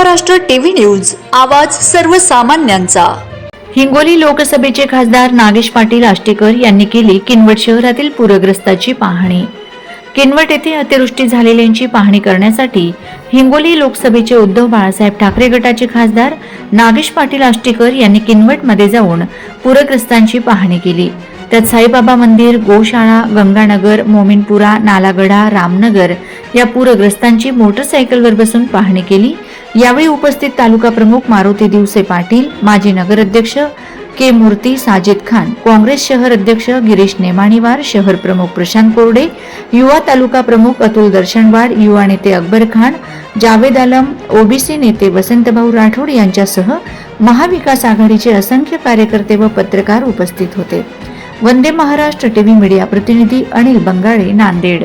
Maharashtra TV news आवाज सर्वसामान्यांचा. हिंगोली लोकसभेचे खासदार नागेश पाटील आष्टेकर यांनी केली किनवट शहरातील पूरग्रस्ताची पाहणी. किनवट येथे अतिवृष्टी झालेल्यांची पाहणी करण्यासाठी हिंगोली लोकसभेचे उद्धव बाळासाहेब ठाकरे गटाचे खासदार नागेश पाटील आष्टेकर यांनी किनवटमध्ये जाऊन पूरग्रस्तांची पाहणी केली. त्यात साईबाबा मंदिर गोशाळा गंगानगर मोमिनपुरा नालागडा रामनगर या पूरग्रस्तांची मोटरसायकलवर बसून पाहणी केली. यावेळी उपस्थित तालुका प्रमुख मारुती दिवसे पाटील माजी नगराध्यक्ष के मूर्ती साजिद खान काँग्रेस शहर अध्यक्ष गिरीश नेमाणीवार शहर प्रमुख प्रशांत कोरडे युवा तालुका प्रमुख अतुल दर्शनवाड युवा नेते अकबर खान जावेद आलम ओबीसी नेते वसंतभाऊ राठोड यांच्यासह महाविकास आघाडीचे असंख्य कार्यकर्ते व पत्रकार उपस्थित होते. वंदे महाराष्ट्र टीव्ही मीडिया प्रतिनिधी अनिल बंगाळे नांदेड.